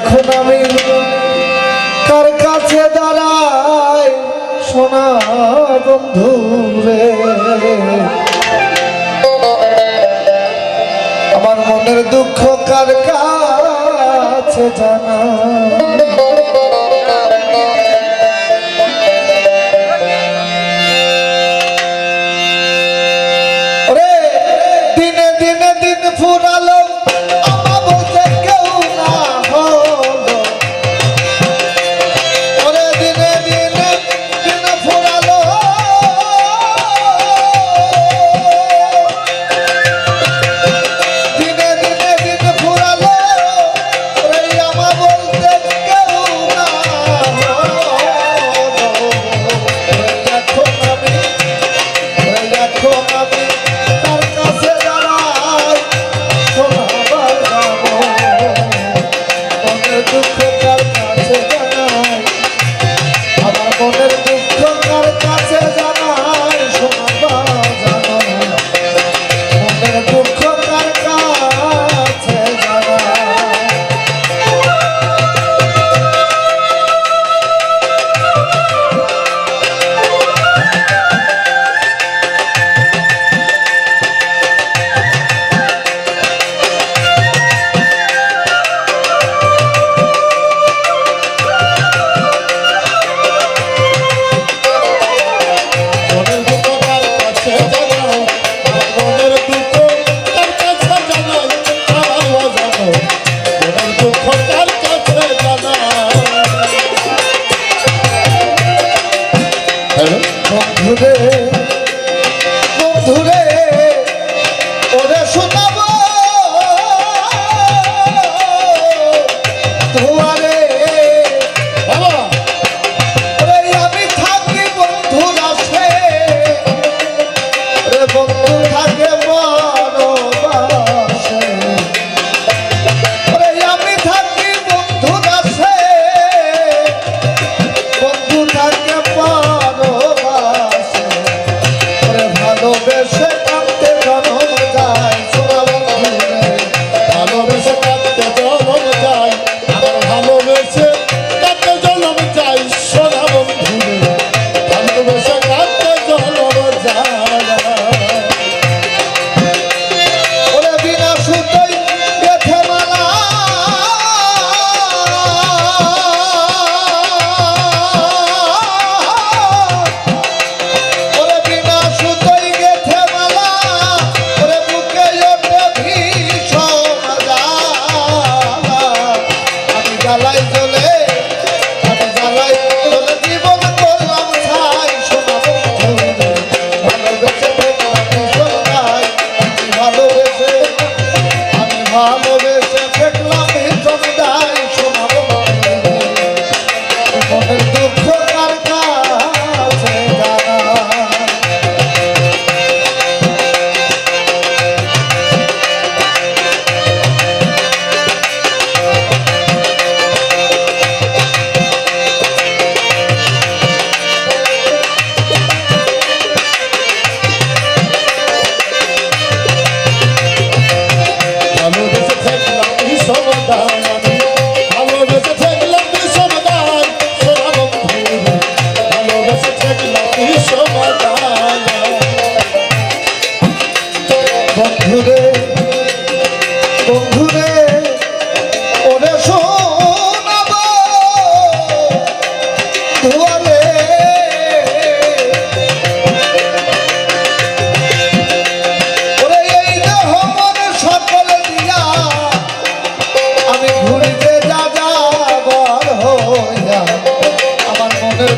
এখন আমি কার কাছে দাঁড়াই? সোনা বন্ধু রে। আমার মনের দুঃখ কার কাছে জানা? দিনে দিনে দিন ফুরাল রে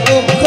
Oh,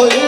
Oh, yeah.